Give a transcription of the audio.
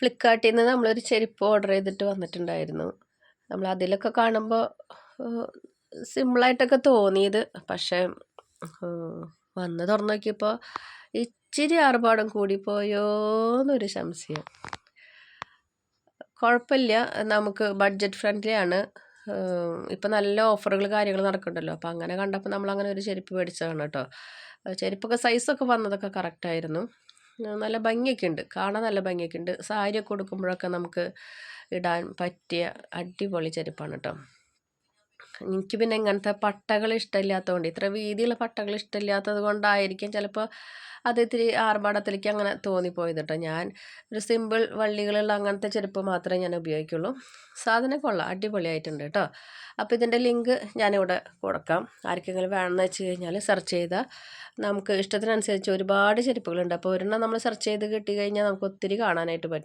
ഫ്ലിപ്കാർട്ടിൽ നിന്ന് നമ്മളൊരു ചെരുപ്പ് ഓർഡർ ചെയ്തിട്ട് വന്നിട്ടുണ്ടായിരുന്നു. നമ്മൾ അതിലൊക്കെ കാണുമ്പോൾ സിമ്പിളായിട്ടൊക്കെ തോന്നിയത്. പക്ഷേ വന്ന് തുറന്നു നോക്കിയപ്പോൾ ഇച്ചിരി ആർഭാടം കൂടിപ്പോയോ സംശയം. കുഴപ്പമില്ല നമുക്ക് ബഡ്ജറ്റ് ഫ്രണ്ട്ലി ആണ്. ഇപ്പം നല്ല ഓഫറുകൾ കാര്യങ്ങൾ നടക്കുന്നുണ്ടല്ലോ അപ്പോൾ അങ്ങനെ കണ്ടപ്പോൾ നമ്മൾ അങ്ങനെ ഒരു ചെരുപ്പ് മേടിച്ചതാണ് കേട്ടോ. ചെരുപ്പൊക്കെ സൈസൊക്കെ വന്നതൊക്കെ കറക്റ്റായിരുന്നു. നല്ല ഭംഗിയൊക്കെ ഉണ്ട് കാണാൻ നല്ല ഭംഗിയൊക്കെ ഉണ്ട് സാരിയൊക്കെ ഉടുക്കുമ്പോഴൊക്കെ നമുക്ക് ഇടാൻ പറ്റിയ അടിപൊളി ചെരുപ്പാണ് കേട്ടോ. എനിക്ക് പിന്നെ ഇങ്ങനത്തെ പട്ടകൾ ഇഷ്ടമില്ലാത്തതുകൊണ്ട് ഇത്ര വീതിയുള്ള പട്ടകൾ ഇഷ്ടമില്ലാത്തത് കൊണ്ടായിരിക്കും ചിലപ്പോൾ അത് ഇത്തിരി ആർഭാടത്തിലേക്ക് അങ്ങനെ തോന്നിപ്പോയത് കേട്ടോ ഞാൻ ഒരു സിമ്പിൾ വള്ളികളുള്ള അങ്ങനത്തെ ചെരുപ്പ് മാത്രമേ ഞാൻ ഉപയോഗിക്കുള്ളൂ. സാധനം കൊള്ളാം അടിപൊളിയായിട്ടുണ്ട് കേട്ടോ അപ്പോൾ ഇതിന്റെ ലിങ്ക് ഞാനിവിടെ കൊടുക്കാം. ആർക്കെങ്കിലും വേണമെന്ന് വെച്ച് കഴിഞ്ഞാൽ സെർച്ച് ചെയ്താൽ നമുക്ക് ഇഷ്ടത്തിനനുസരിച്ച് ഒരുപാട് ചെരുപ്പുകളുണ്ട്. അപ്പോൾ ഒരെണ്ണം നമ്മൾ സെർച്ച് ചെയ്ത് കിട്ടി കഴിഞ്ഞാൽ നമുക്ക് ഒത്തിരി കാണാനായിട്ട് പറ്റും.